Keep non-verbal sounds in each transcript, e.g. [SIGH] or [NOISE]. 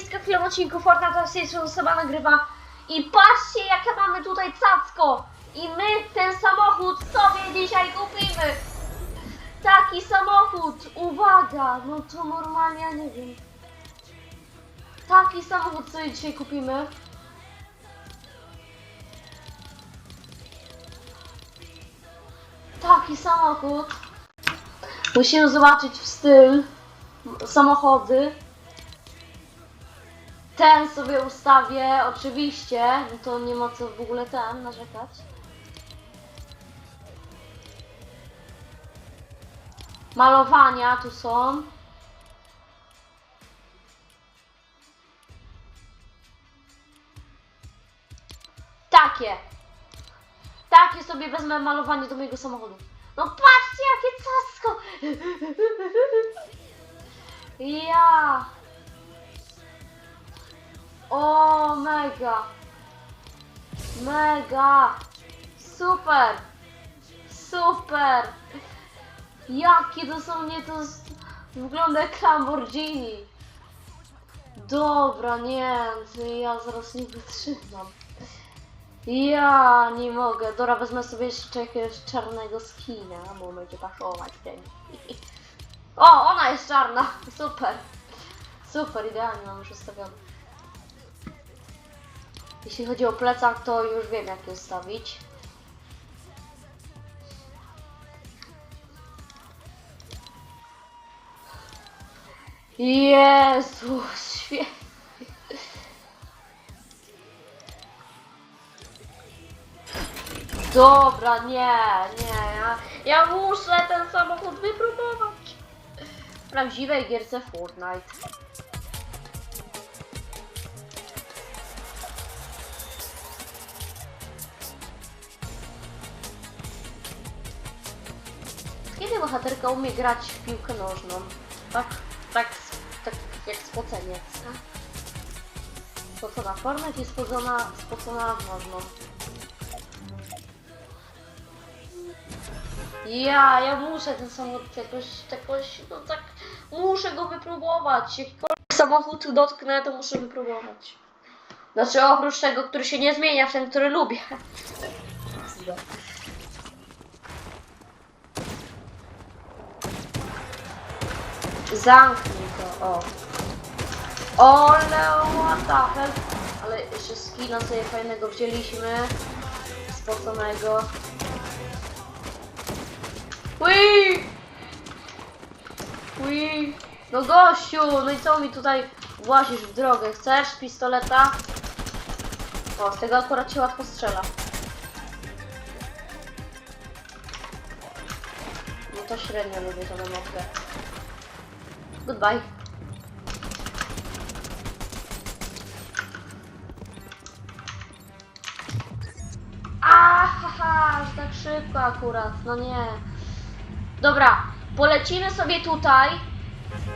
kilka chwilę odcinku Fortnite jest osoba nagrywa. I patrzcie jakie mamy tutaj cacko! I my ten samochód sobie dzisiaj kupimy! Taki samochód! Uwaga! No to normalnie ja nie wiem. Taki samochód sobie dzisiaj kupimy. Taki samochód. Musimy zobaczyć w styl samochody. Ten sobie ustawię, oczywiście, no to nie ma co w ogóle ten narzekać. Malowania tu są. Takie. Takie sobie wezmę malowanie do mojego samochodu. No patrzcie jakie casko! Ja! O, mega! Mega! Super! Super! Jakie to są nie to z- wygląda jak Lamborghini. Dobra, nie, ja zaraz nie wytrzymam. Ja nie mogę. Dobra, wezmę sobie jeszcze jakiegoś czarnego skina, bo będzie pasować ten. [LAUGHS] O, ona jest czarna! Super! Super, idealnie mam już ustawione. Jeśli chodzi o plecak, to już wiem jak je ustawić. Jezu, świetnie. Dobra, nie, nie, ja, ja muszę ten samochód wypróbować. W prawdziwej gierce Fortnite. Bohaterka umie grać w piłkę nożną? Tak, tak, tak jak spoceniec. Spocona Fortnite jest spocona, spocona w nożną. Ja, ja muszę ten samochód jakoś, jakoś, no tak, muszę go wypróbować. Jakikolwiek samochód dotknę, to muszę wypróbować. Znaczy oprócz tego, który się nie zmienia w ten, który lubię. Zamknij to, o. Ole, what the hell. Ale jeszcze skina sobie fajnego wzięliśmy. Spoconego. Ui! Ui! No gościu, no i co mi tutaj włazisz w drogę? Chcesz pistoleta? O, z tego akurat się łatwo strzela. No to średnio lubię tą emotkę. Goodbye. Że tak szybko akurat, no nie. Dobra, polecimy sobie tutaj,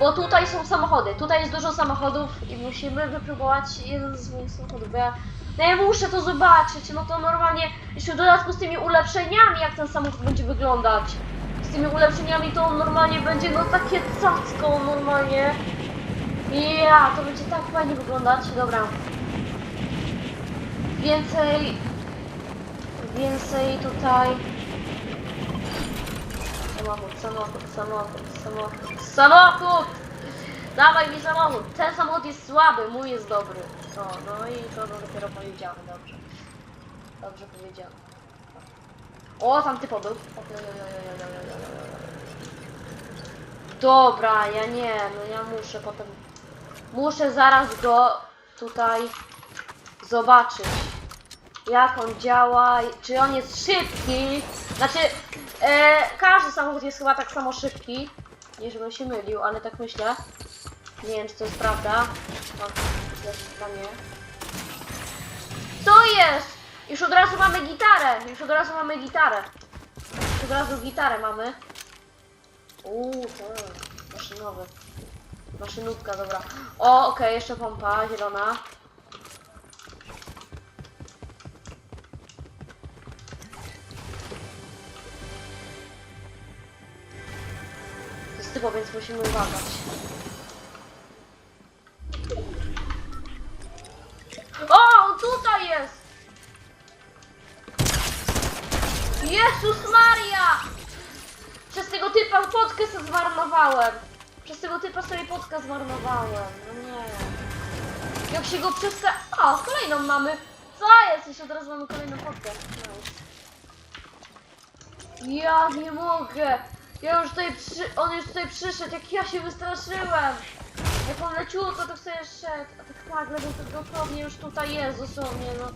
bo tutaj są samochody. Tutaj jest dużo samochodów i musimy wypróbować jeden z moich samochodów. Ja, no ja muszę to zobaczyć, no to normalnie, jeszcze w dodatku z tymi ulepszeniami, jak ten samochód będzie wyglądać. Z tymi ulepszeniami to normalnie będzie, no takie cacko normalnie. Ja, to będzie tak fajnie wyglądać. Dobra. Więcej, więcej tutaj Samochód, samochód, samochód, samochód, samochód! Dawaj mi samochód! Ten samochód jest słaby, mój jest dobry. O, no i to no dopiero powiedziałem, dobrze. Dobrze powiedziałem. O, tam typo był. Dobra, ja nie, no ja muszę potem... Muszę zaraz go tutaj zobaczyć. Jak on działa, czy on jest szybki. Znaczy, e, każdy samochód jest chyba tak samo szybki. Nie żebym się mylił, ale tak myślę. Nie wiem, czy to jest prawda. No, jest chyba nie. Co jest? Już od razu mamy gitarę. Już od razu mamy gitarę. Już od razu gitarę mamy. Uuu, to maszynowy. Maszynówka, dobra. O, okej, jeszcze pompa zielona. To jest typo, więc musimy uważać. Przez tego typa sobie potkę zmarnowałem. No nie. Jak się go przesta... O, kolejną mamy. Co jest? Jeszcze od razu mamy kolejną potkę. Nice. Ja nie mogę. Ja już tutaj przy... On już tutaj przyszedł, jak ja się wystraszyłem. Jak on leciutko to sobie szedł. A tak nagle był to dosłownie już tutaj jest, dosłownie, no.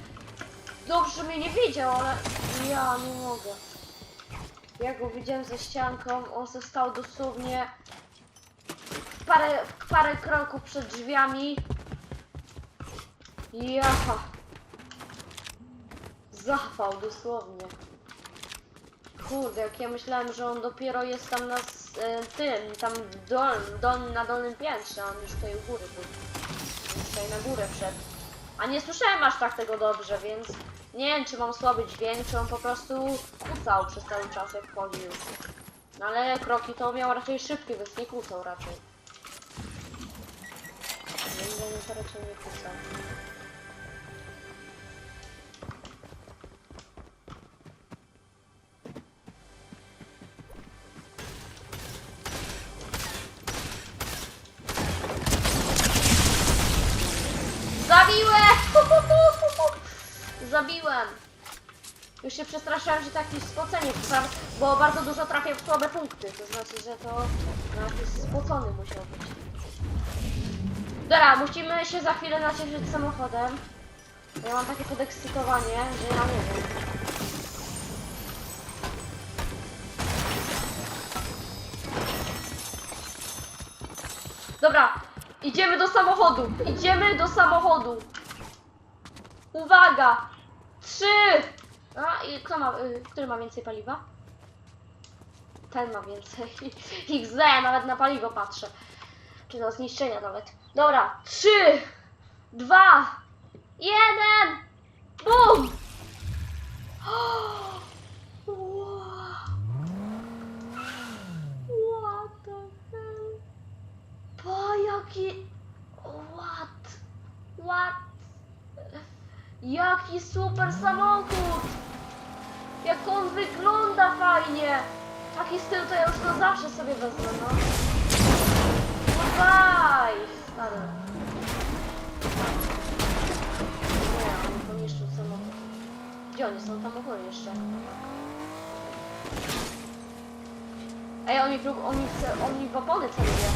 Dobrze, mnie nie widział, ale ja nie mogę. Ja go widziałem ze ścianką, on został dosłownie parę, parę kroków przed drzwiami. Jaha. Zachwał dosłownie. Kurde, jak ja myślałem, że on dopiero jest tam na e, tym, tam dol, dol, na dolnym piętrze, on już tutaj u góry był. Tutaj na górę wszedł. A nie słyszałem aż tak tego dobrze, więc nie wiem, czy mam słaby dźwięk, czy on po prostu kucał przez cały czas, jak chodził. No ale kroki to miał raczej szybkie, więc nie kłócał raczej. Raczej nie kłócał. Już się przestraszyłem, że to jakieś spocenie, bo bardzo dużo trafię w słabe punkty. To znaczy, że to no, jakiś spocony musiał być. Dobra, musimy się za chwilę nacieszyć samochodem. Ja mam takie podekscytowanie, że ja nie wiem. Dobra, idziemy do samochodu. Idziemy do samochodu. Uwaga! Trzy! A i kto ma, y, który ma więcej paliwa? Ten ma więcej. [LAUGHS] XZ, nawet na paliwo patrzę. Czy do zniszczenia nawet. Dobra, trzy, dwa, jeden, bum! [GASPS] What the hell? What? What? Jaki super samochód! Jak on wygląda fajnie! Taki styl to ja już to zawsze sobie wezmę, no. Goodbye! Stary. Nie, on poniszczył samochód. Gdzie oni są? Tam u jeszcze. Ej, on mi, prób- on mi chce, on celuje.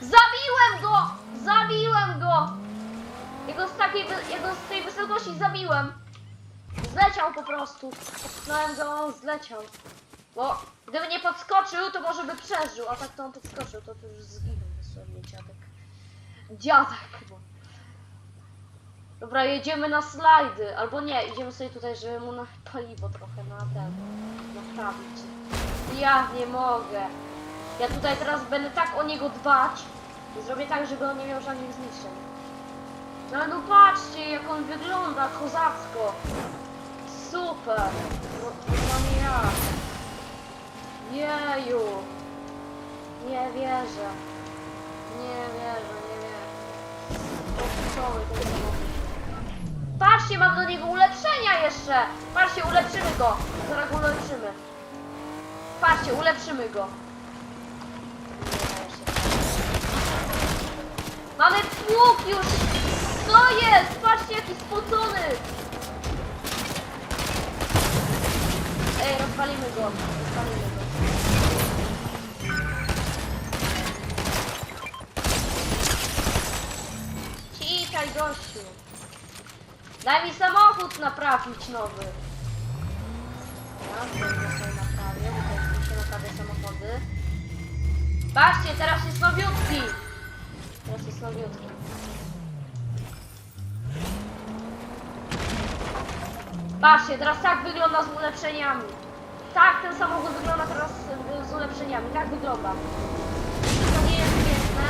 Zabiłem go! Zabiłem go! Jego z takiej, jego z tej wysokości zabiłem. Zleciał po prostu. Popchnąłem go, on zleciał. Bo gdyby nie podskoczył, to może by przeżył, a tak to on podskoczył, to, to już zginął dosłownie dziadek. Dziadek. Dobra, jedziemy na slajdy. Albo nie, idziemy sobie tutaj, żeby mu na paliwo trochę na ten naprawić. Ja nie mogę. Ja tutaj teraz będę tak o niego dbać. Zrobię tak, żeby on nie miał żadnych zniszczeń. No no patrzcie, jak on wygląda kozacko. Super. No, no ja. Jeju. Nie wierzę. Nie wierzę, nie wierzę. Patrzcie, mam do niego ulepszenia jeszcze. Patrzcie, ulepszymy go. Zaraz ulepszymy. Patrzcie, ulepszymy go. Nie, jeszcze. Mamy pług już! Co jest? Patrzcie jaki spocony! Ej, rozwalimy go. Rozwalimy go. Cichaj, gościu. Daj mi samochód naprawić nowy. Ja naprawię, bo mi się samochody. Patrzcie, teraz jest nowiutki. Teraz jest nowiutki. Patrzcie, teraz tak wygląda z ulepszeniami. Tak ten samochód wygląda teraz z, z ulepszeniami. Tak wygląda. To nie jest piękne.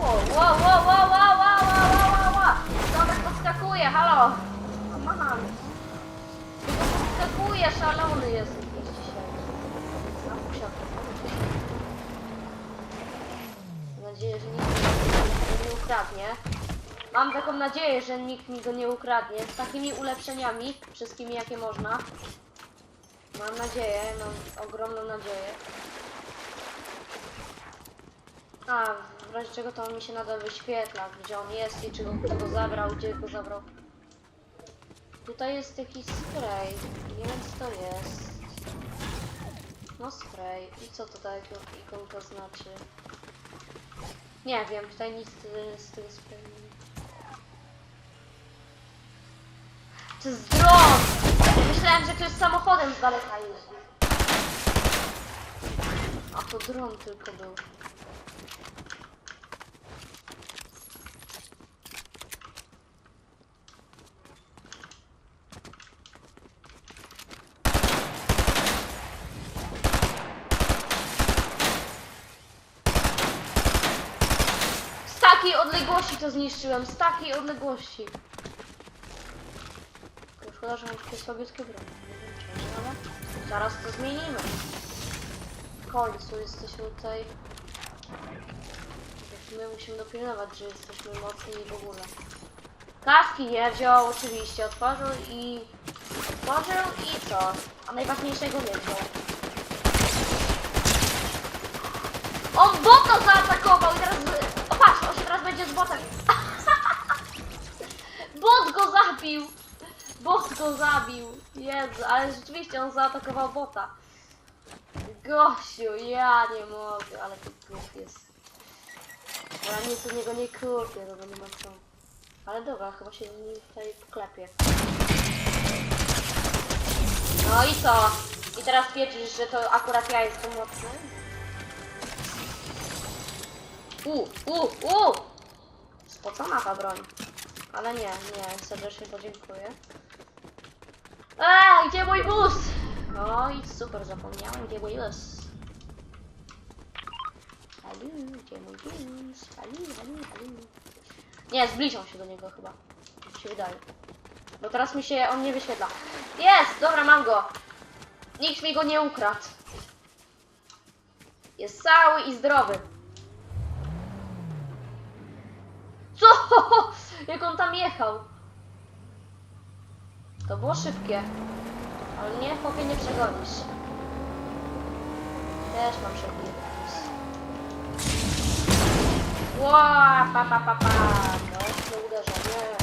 Wow, wow, wow, wow, wow, wow, wow, wow, wow. Tomek podskakuje, halo. Mam. Podskakuje, szalony jest jakiś dzisiaj. Na posiadku. Mam nadzieję, że nikt mi go nie ukradnie. Mam taką nadzieję, że nikt mi go nie ukradnie. Z takimi ulepszeniami, wszystkimi jakie można. Mam nadzieję, mam ogromną nadzieję. A, w razie czego to on mi się nadal wyświetla, gdzie on jest i czy go, kto go zabrał, gdzie go zabrał. Tutaj jest jakiś spray. Nie wiem co to jest. No spray. I co to ta iko- ikonka znaczy? Nie wiem, tutaj nic z, sprayu nie To jest dron! Myślałem, że ktoś samochodem z daleka jeździ. A to dron tylko był. Z takiej odległości to zniszczyłem, z takiej odległości. Szkoda, że mam takie słabiutkie broń. Nie wiem ale zaraz to zmienimy. W końcu jesteśmy tutaj. My musimy dopilnować, że jesteśmy mocni i w ogóle. Kaski nie wziął, oczywiście, otworzył i... Otworzył i co? A najważniejszego nie wziął. On bota zaatakował i teraz... Będzie z botem. [LAUGHS] Bot go zabił! Bot go zabił! Jezu, ale rzeczywiście on zaatakował bota. Gościu, ja nie mogę, ale to grób jest. Ja nic od niego nie kupię, no bo nie ma co. Ale dobra, chyba się z nim tutaj poklepie. No i co? I teraz twierdzisz, że to akurat ja jestem mocny? U, u, u! Spocona ta broń. Ale nie, nie, serdecznie podziękuję. Eee, gdzie mój bus? No i super, zapomniałem, gdzie mój bus. Halu, gdzie mój bus? Halu, halu, halu. Nie, zbliżą się do niego chyba. Mi się wydaje. Bo teraz mi się on nie wyświetla. Jest! Dobra, mam go. Nikt mi go nie ukradł. Jest cały i zdrowy. Co? Jak on tam jechał? To było szybkie. Ale nie, chłopie, nie przegonisz. Też mam szybki wypis. Ła, pa, pa, pa, pa. Mocne uderzenie.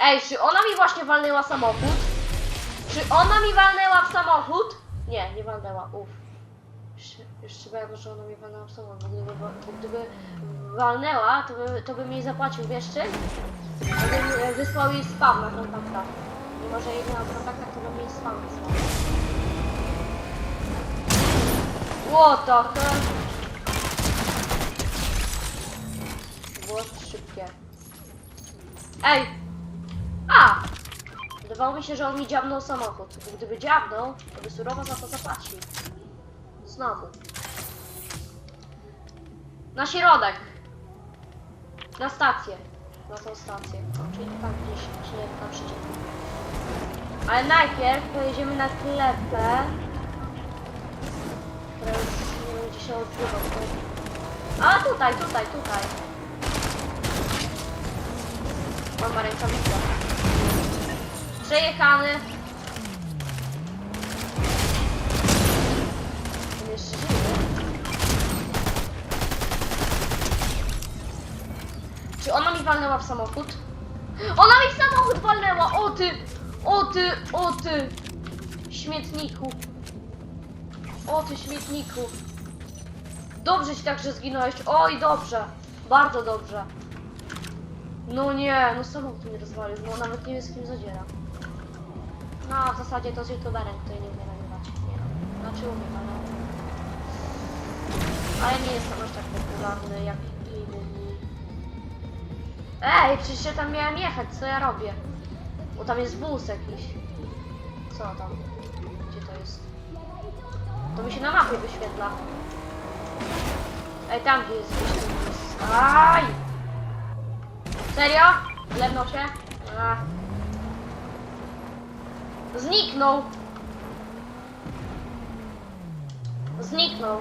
Ej, czy ona mi właśnie walnęła samochód? Czy ona mi walnęła w samochód? Nie, nie walnęła, uff. Jeszcze, jeszcze bałem, że ona mi walnęła w samochód, bo gdyby, bo gdyby walnęła, to by, to bym jej zapłacił, wiesz czym? To bym e, wysłał jej spam na kontaktach. Mimo, że jej nie ma w kontaktach, to bym jej spam wysłał. What the hell? Było szybkie. Ej! A! Wydawało mi się, że on mi dziabnął samochód. Gdyby dziabnął, to by surowo za to zapłacił. Znowu. Na środek. Na stację. Na tą stację. Czyli tam gdzieś, czyli tam przyciągnie. Ale najpierw pojedziemy na klepę. Już nie gdzie się odbywa. tutaj. A tutaj, tutaj, tutaj. Mam rękawicę. Przejechany. Jeszcze żyje. Czy ona mi walnęła w samochód? Ona mi w samochód walnęła! O ty! O ty! O ty! Śmietniku! O ty śmietniku! Dobrze ci tak, że zginąłeś. Oj, dobrze! Bardzo dobrze. No nie, no samochód mnie rozwalił, no nawet nie wiem z kim zadziera. No, w zasadzie to z youtuberem, który nie umie nagrywać. Nie no. Znaczy umiem, ale... Ale nie jestem aż tak popularny jak. Ej, przecież ja tam miałem jechać, co ja robię? Bo tam jest bus jakiś. Co tam? Gdzie to jest? To mi się na mapie wyświetla. Ej, tam gdzie jest ten bus. Aj! Serio? Zlewną się? Ach. Zniknął. Zniknął.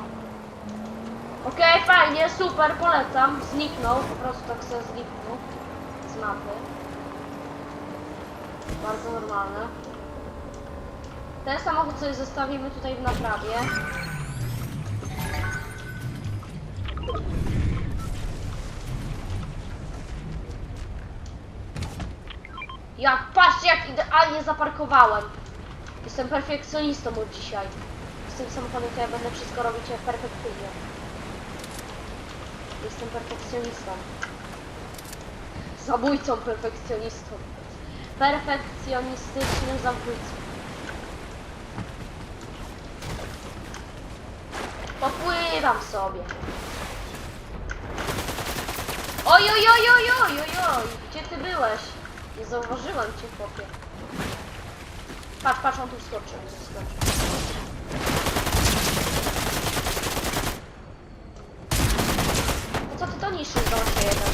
Okej, fajnie, super, polecam. Zniknął, po prostu tak sobie zniknął z mapy. Bardzo normalne. Ten samochód sobie zostawimy tutaj w naprawie. Jak, patrzcie jak idealnie zaparkowałem. Jestem perfekcjonistą od dzisiaj. Z tym samochodem to ja będę wszystko robić perfekcyjnie. Jestem perfekcjonistą. Zabójcą perfekcjonistą. Perfekcjonistycznym zabójcą. Popływam sobie. Oj, oj, oj, oj, oj, oj, oj, gdzie ty byłeś? Nie zauważyłem cię, chłopie. Patrz, patrz, on tu skoczył, skoczył. Niszczysz, wąsie jeden?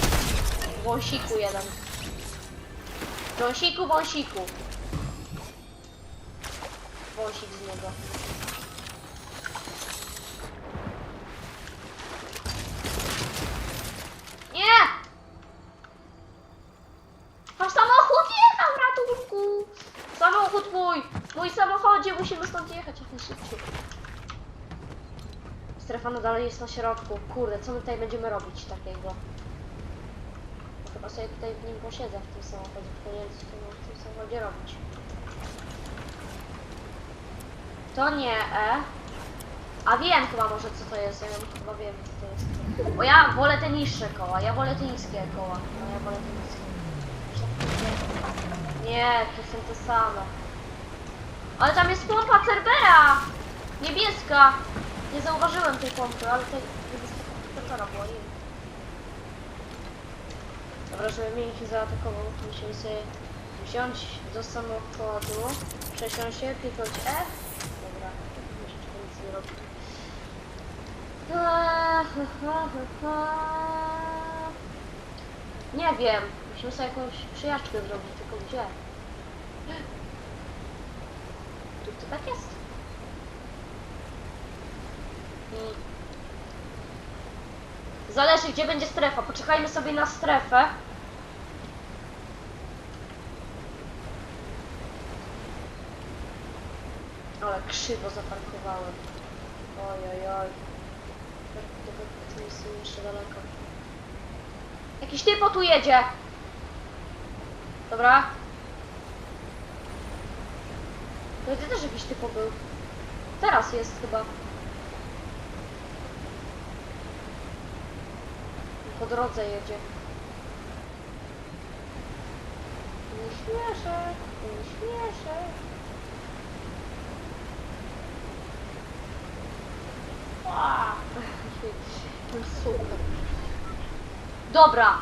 Wąsiku jeden. Wąsiku, wąsiku. Wąsik z niego. Nie! Masz samochód jechał, ratunku! Samochód mój! Mój samochodzie, musimy stąd jechać jak najszybciej. Strefa no dalej jest na środku. Kurde, co my tutaj będziemy robić takiego? No Chyba sobie tutaj w nim posiedzę w tym samochodzie, tylko nie wiem co w tym samochodzie robić. To nie E. A wiem chyba może co to jest, ja chyba wiem co to jest. Bo ja wolę te niższe koła, ja wolę te niskie koła. No ja wolę te niskie. Nie, to są te same. Ale tam jest pompa Cerbera! Niebieska! Nie zauważyłem tej pompy, ale tej niebieska była nie. Dobra, żeby mnie ich zaatakował, musimy sobie wziąć do samochodu, przesiąść się, kliknąć F. Dobra, jeszcze nic nie robi. Nie wiem, musimy sobie jakąś przyjaźń zrobić, tylko gdzie? [GASPS] Tu to tak jest. Zależy gdzie będzie strefa, poczekajmy sobie na strefę. Ale krzywo zaparkowałem. Oj, oj, oj. To jest jeszcze daleko. Jakiś typo tu jedzie. Dobra. No też jakiś typo był. Teraz jest chyba. Po drodze jedzie. Nie śmieszę, nie śmieszę. Super. Dobra.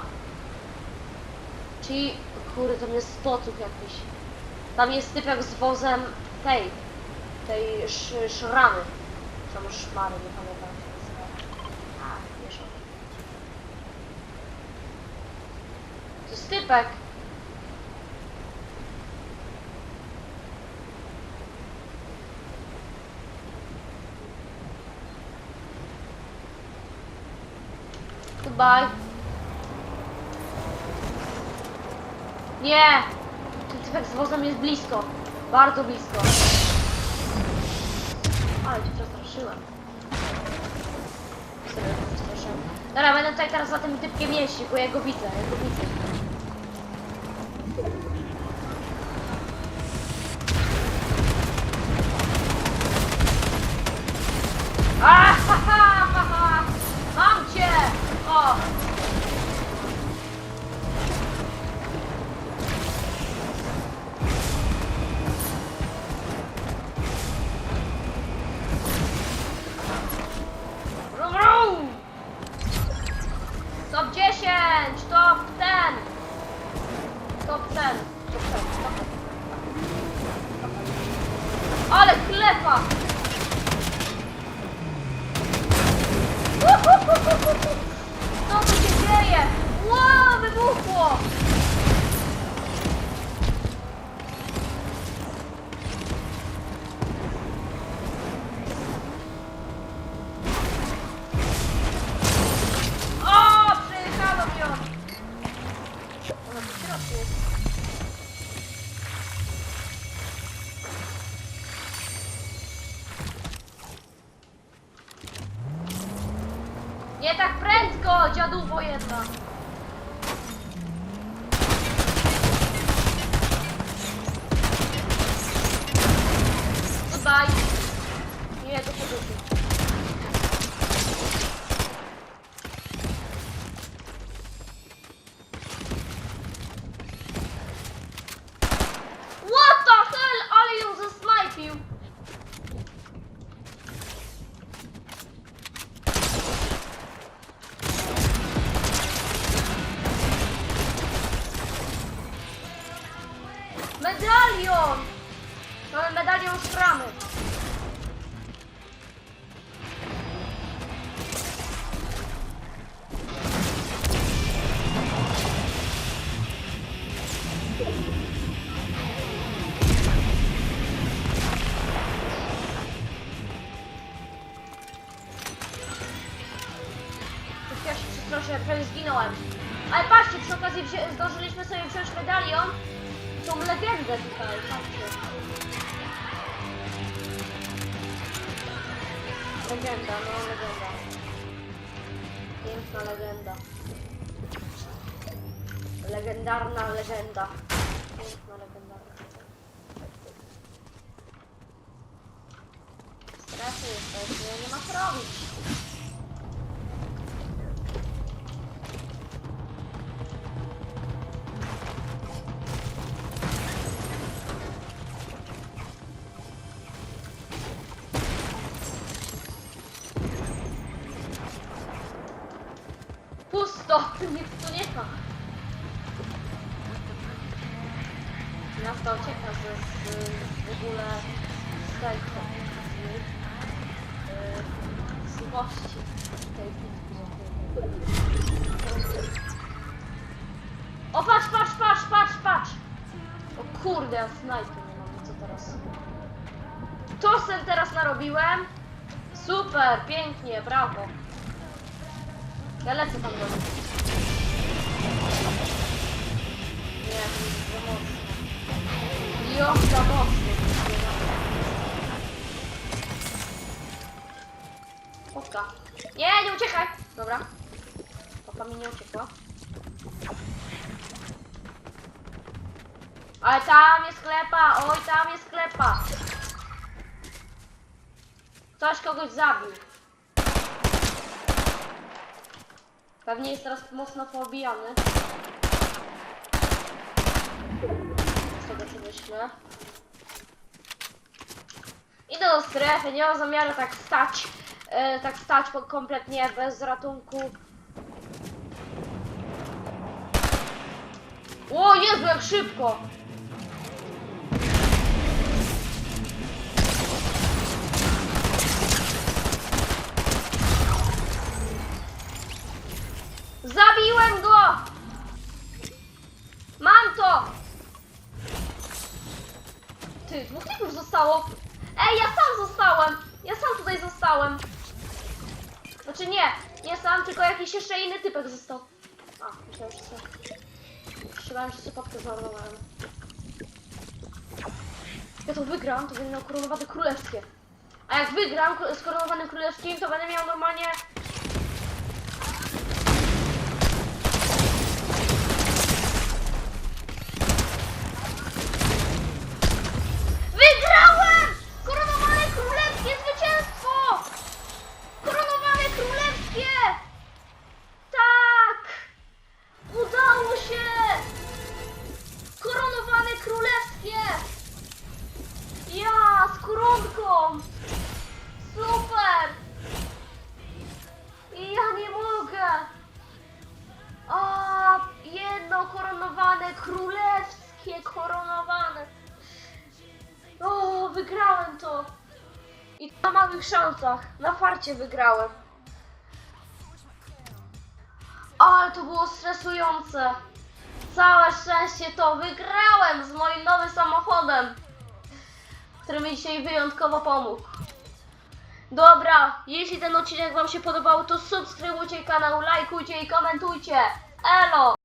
Czyli, kurde, tam jest spoców jakiś. Tam jest typek z wozem tej, tej sz, szramy. Tam szmary, nie pamiętam jak się nazywa. A, wiesz o. To jest typek. Goodbye. Nie! Ten typek z wozem jest blisko. Bardzo blisko. Ale cię przestraszyłem. Serio przestraszyłem. Dobra, będę tutaj teraz za tym typkiem jeździć, bo ja go widzę, ja go widzę. Thank you. Przeproszę, prawie zginąłem. Ale patrzcie, przy okazji zdążyliśmy sobie wziąć medalion. Tą legendę tutaj, patrzcie. Legenda, no legenda. Piękna legenda. Legendarna legenda. Piękna legendarna legenda. Strefy jesteśmy, nie ma co robić. Pusto! Nic tu nie ma. Miasto ucieka ze, z, w ogóle z tego, z, z złości tej. O patrz, patrz, patrz, patrz, patrz! O kurde, ja snajpy nie mam, co teraz? To sen teraz narobiłem. Super, pięknie, brawo. Ja lecę tam do nich. Nie, to jest za mocno. Oka. Nie, nie uciekaj! Dobra. Oka mi nie uciekła. Ale tam jest sklepa! Oj, tam jest sklepa! Ktoś kogoś zabił. Pewnie jest teraz mocno poobijany. Z tego co myślę. Idę do strefy, nie mam zamiaru tak stać. E, tak stać kompletnie bez ratunku. O Jezu, jak szybko! Ty, dwóch typów zostało. Ej, ja sam zostałem! Ja sam tutaj zostałem. Znaczy nie, nie sam, tylko jakiś jeszcze inny typek został. A, myślałem, że co. Myślałem, że przypadkę zmarnowałem. Ja to wygram, to będę miał koronowane królewskie. A jak wygram z koronowanym królewskim, to będę miał normalnie farcie wygrałem. Ale to było stresujące. Całe szczęście to wygrałem z moim nowym samochodem, który mi dzisiaj wyjątkowo pomógł. Dobra, jeśli ten odcinek Wam się podobał, to subskrybujcie kanał, lajkujcie i komentujcie. Elo!